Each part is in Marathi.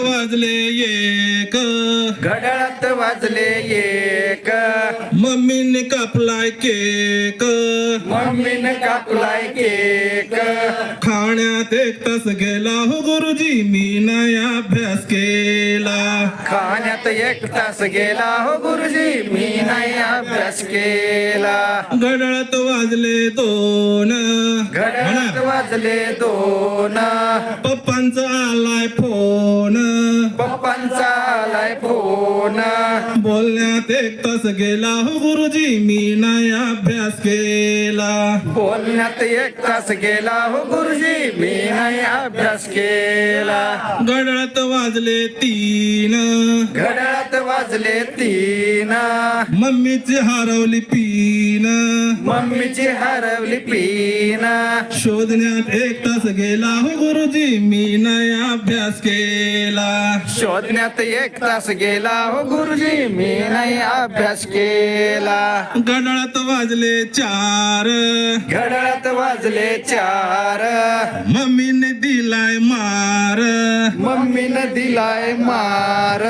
वाजले एक. घड्याळात वाजले एक. मम्मीने कापलाय केक. मम्मीने कापलाय केक. खाण्यात एक तास गेला हो गुरुजी मी नाही अभ्यास केला. खाण्यात एक तास गेला हो गुरुजी मी नाही अभ्यास केला. घड्याळात वाजले दोन. घड्याळात वाजले दोन. पप्पांचा आलाय फोन. ปกปัญจาหลายผู้นา बोलण्यात एक तास गेला हो गुरुजी मी नाही अभ्यास केला. बोलण्यात एक तास गेला हो गुरुजी मी नाही अभ्यास केला. घड्याळात वाजले तीन. घड्याळात वाजले तीन. मम्मीची हरवली पीन. मम्मीची हरवली पीन. शोधण्यात एक तास गेला हो गुरुजी मी नाही अभ्यास केला. शोधण्यात एक तास गेला हो गुरुजी मी नाही अभ्यास केला. घड्याळात वाजले चार. घड्याळात वाजले चार. मम्मीने दिलाय मार. मम्मीनं दिलाय मार.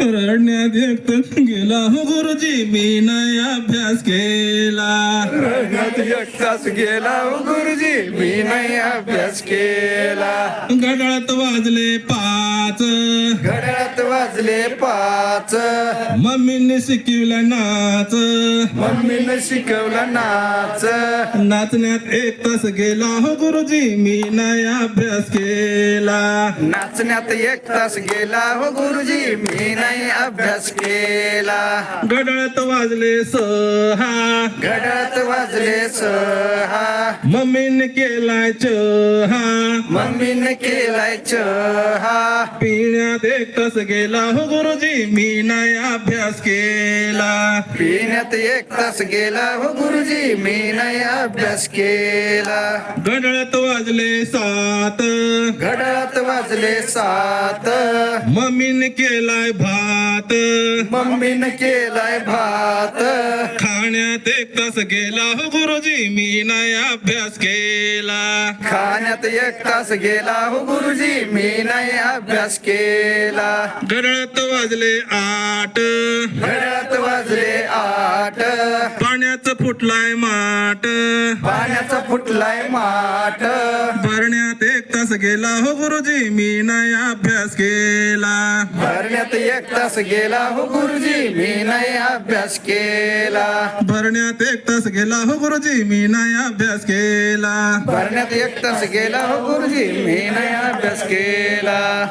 रडण्यात गेला हो गुरुजी मी नाही अभ्यास केला. रडण्यात गेला हो गुरुजी मी नाही अभ्यास केला. घड्याळात वाजले पाच. घड्याळात वाजले पाच. मम्मीने शिकवला नाच. मम्मीनं शिकवलं नाच. नाचण्यात एक तास गेला. हो गुरुजी मी नाही अभ्यास केला. नाचण्यात एक तास गेला. हो गुरुजी मी नाही अभ्यास केला. घड्याळात वाजले सहा. घड्याळात वाजले सहा. मम्मीने केलाय चहा. मम्मीनं केलाय चहा. पिण्यात एक तास गेला. हो गुरुजी मी नाही अभ्यास केला. पिण्यात एक तास गेला. हो गुरुजी मी नाही अभ्यास केला. घड्याळात वाजले सात. घड्याळात वाजले सात. मम्मीने केलाय भात. मम्मीनं केलाय भात. खाण्यात एक तास गेला. हो गुरुजी मी नाही अभ्यास केला. खाण्यात एक तास गेला. हो गुरुजी मी नाही अभ्यास केला. घड्याळात वाजले आठ. घड्याळात वाजले आठ. पाण्याचं फुटलाय माठ. पाण्याचा फुटलाय माठ. भरण्यात एक तास गेला हो गुरुजी मी नाही अभ्यास केला. भरण्यात एक तास गेला हो गुरुजी मी नाही अभ्यास केला. भरण्यात एक तास गेला हो गुरुजी मी नाही अभ्यास केला. भरण्यात एक तास गेला हो गुरुजी मी नाही अभ्यास केला.